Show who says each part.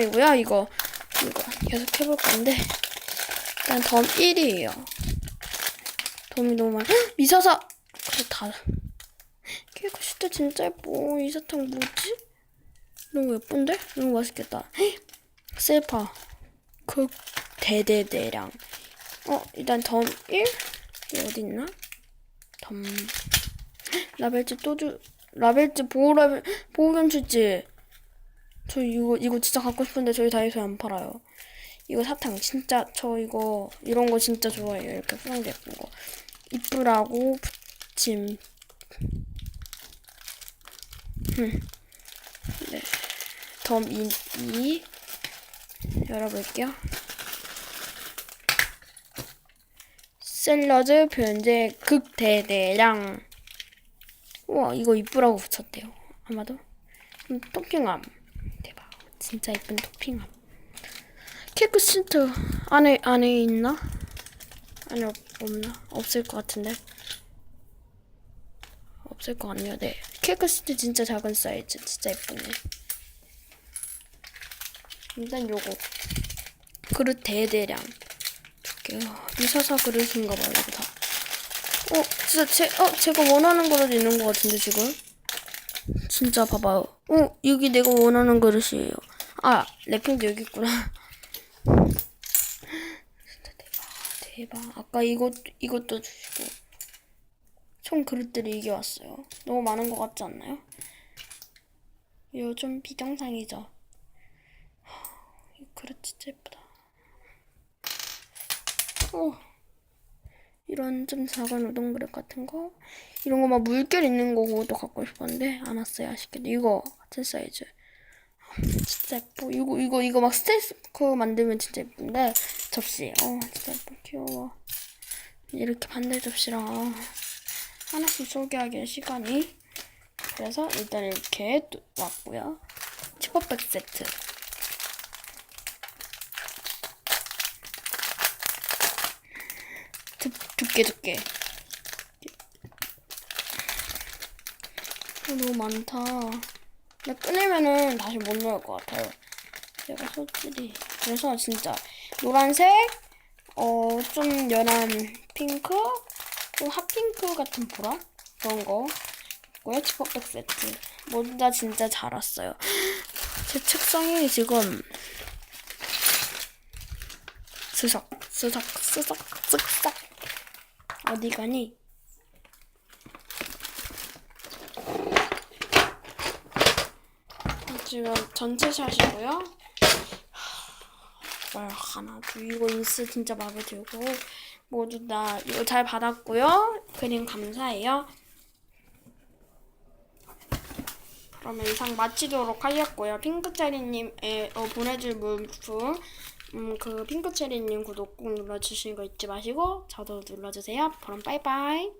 Speaker 1: 이고요. 이거 이거 계속 해볼 건데 일단 덤 1이에요. 덤이 너무 많아. 헉! 미사사 그래 다. 케이크 진짜 진짜 예뻐. 이 사탕 뭐지? 너무 예쁜데? 너무 맛있겠다. 헉! 셀파 그 대대대량. 어 일단 덤 1? 이게 어디 있나? 덤 라벨지 또 주. 라벨지 보호 라벨 보호 견출지. 저 이거 이거 진짜 갖고 싶은데 저희 다이소에 안 팔아요. 이거 사탕 진짜 저 이거 이런 거 진짜 좋아해요. 이렇게 포장돼 예쁜 거. 이쁘라고 붙임. 흠. 네. 덤 2, 2 열어볼게요. 샐러드 변제 극대대량. 우와 이거 이쁘라고 붙였대요. 아마도. 음, 토핑함. 대박. 진짜 예쁜 토핑함. 케이크 시트 안에 안에 있나? 안에 없, 없나? 없을 것 같은데. 없을 것 같네요. 네. 케이크 시트 진짜 작은 사이즈. 진짜 예쁘네. 일단 요거 그릇 대대량 줄게요. 미사사 그릇인가 봐요. 다. 어, 진짜 제, 어, 제가 원하는 그릇 있는 것 같은데 지금. 진짜 봐봐요. 어, 여기 내가 원하는 그릇이에요. 아, 랩핑도 여기 있구나. 진짜 대박, 대박. 아까 이것, 이것도 주시고. 총 그릇들이 이게 왔어요. 너무 많은 것 같지 않나요? 좀 비정상이죠? 이 그릇 진짜 예쁘다. 어. 이런 좀 작은 우동 그릇 같은 거? 이런 거 막 물결 있는 거 그것도 갖고 싶었는데 안 왔어요 아쉽게도. 이거 같은 사이즈. 진짜 예뻐. 이거 이거 이거 막 스테이크 만들면 진짜 예쁜데? 접시. 어 진짜 예뻐. 귀여워. 이렇게 반대 접시랑 하나씩 소개하기엔 시간이. 그래서 일단 이렇게 또 왔고요. 치퍼백 세트 두, 두께 두께. 어, 너무 많다. 근데 꺼내면은 다시 못 넣을 것 같아요. 제가 소질이 그래서 진짜 노란색 어 좀 연한 핑크 좀 핫핑크 같은 보라? 그런 거. 있고요 치퍼백 세트. 모두 다 진짜 잘 왔어요. 제 책상이 지금 스석 스석 스석 쓱싹 어디 가니? 지금 전체 샷이고요. 뭘 하나 둘 이거 인스 진짜 마음에 들고 모두 다 이거 잘 받았고요. 그림 감사해요. 그러면 이상 마치도록 하겠고요. 핑크체리님의 어, 보내줄 물품 음, 그 핑크체리님 구독 꼭 눌러주시는 거 잊지 마시고 저도 눌러주세요. 그럼 빠이빠이.